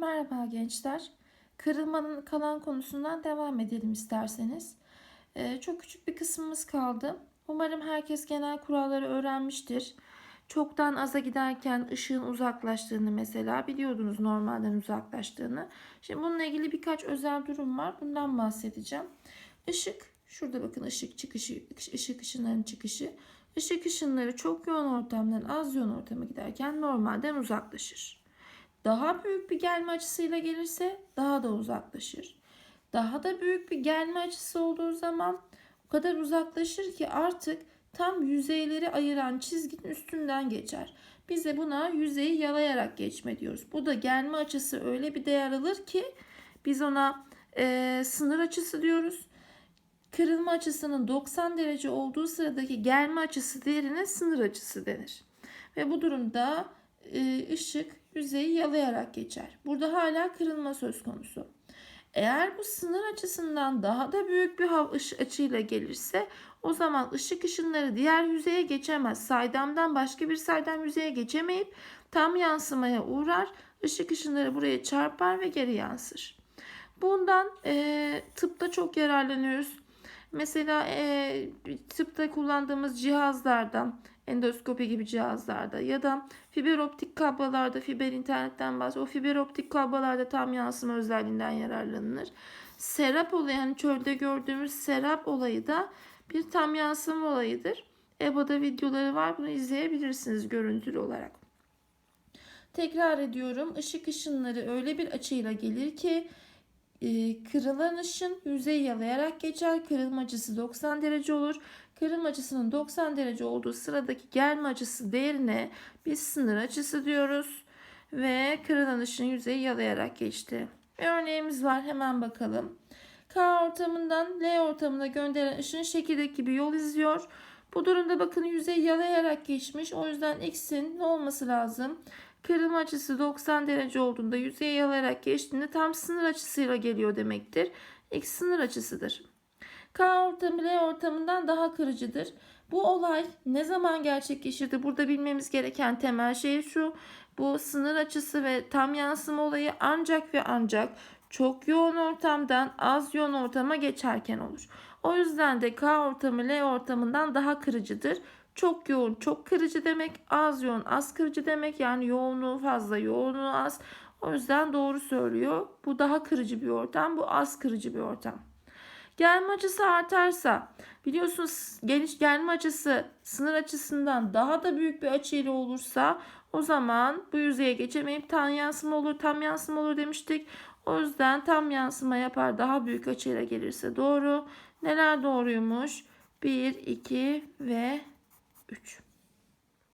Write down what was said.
Merhaba gençler. Kırılmanın kalan konusundan devam edelim isterseniz. Ee, çok küçük bir kısmımız kaldı. Umarım herkes genel kuralları öğrenmiştir. Çoktan aza giderken ışığın uzaklaştığını mesela biliyordunuz normalden uzaklaştığını. Şimdi bununla ilgili birkaç özel durum var. Bundan bahsedeceğim. Işık, şurada bakın ışık çıkışı, ışık ışınlarının çıkışı. Işık ışınları çok yoğun ortamdan az yoğun ortama giderken normalden uzaklaşır. Daha büyük bir gelme açısıyla gelirse daha da uzaklaşır. Daha da büyük bir gelme açısı olduğu zaman o kadar uzaklaşır ki artık tam yüzeyleri ayıran çizginin üstünden geçer. Biz de buna yüzeyi yalayarak geçme diyoruz. Bu da gelme açısı öyle bir değer alır ki biz ona e, sınır açısı diyoruz. Kırılma açısının 90 derece olduğu sıradaki gelme açısı değerine sınır açısı denir. Ve bu durumda e, ışık yüzeyi yalayarak geçer. Burada hala kırılma söz konusu. Eğer bu sınır açısından daha da büyük bir açıyla gelirse o zaman ışık ışınları diğer yüzeye geçemez. Saydamdan başka bir saydam yüzeye geçemeyip tam yansımaya uğrar. Işık ışınları buraya çarpar ve geri yansır. Bundan e, tıpta çok yararlanıyoruz. Mesela e, tıpta kullandığımız cihazlardan endoskopi gibi cihazlarda ya da fiber optik kablolarda fiber internetten bahsediyor. O fiber optik kablolarda tam yansıma özelliğinden yararlanılır. Serap olayı yani çölde gördüğümüz serap olayı da bir tam yansıma olayıdır. EBA'da videoları var. Bunu izleyebilirsiniz görüntülü olarak. Tekrar ediyorum. Işık ışınları öyle bir açıyla gelir ki kırılan ışın yüzeyi yalayarak geçer. Kırılma açısı 90 derece olur. Kırılma açısının 90 derece olduğu sıradaki gelme açısı değerine biz sınır açısı diyoruz. Ve kırılan ışın yüzeyi yalayarak geçti. Bir örneğimiz var hemen bakalım. K ortamından L ortamına gönderen ışın şekildeki bir yol izliyor. Bu durumda bakın yüzey yalayarak geçmiş. O yüzden x'in ne olması lazım? Kırılma açısı 90 derece olduğunda yüzeye yalayarak geçtiğinde tam sınır açısıyla geliyor demektir. X sınır açısıdır. K ortamı L ortamından daha kırıcıdır. Bu olay ne zaman gerçekleşirdi? Burada bilmemiz gereken temel şey şu. Bu sınır açısı ve tam yansıma olayı ancak ve ancak çok yoğun ortamdan az yoğun ortama geçerken olur. O yüzden de K ortamı L ortamından daha kırıcıdır. Çok yoğun çok kırıcı demek, az yoğun az kırıcı demek. Yani yoğunluğu fazla, yoğunluğu az. O yüzden doğru söylüyor. Bu daha kırıcı bir ortam, bu az kırıcı bir ortam. Gelme açısı artarsa biliyorsunuz geniş gelme açısı sınır açısından daha da büyük bir açıyla olursa o zaman bu yüzeye geçemeyip tam yansıma olur tam yansıma olur demiştik. O yüzden tam yansıma yapar daha büyük açıyla gelirse doğru. Neler doğruymuş? 1, 2 ve 3.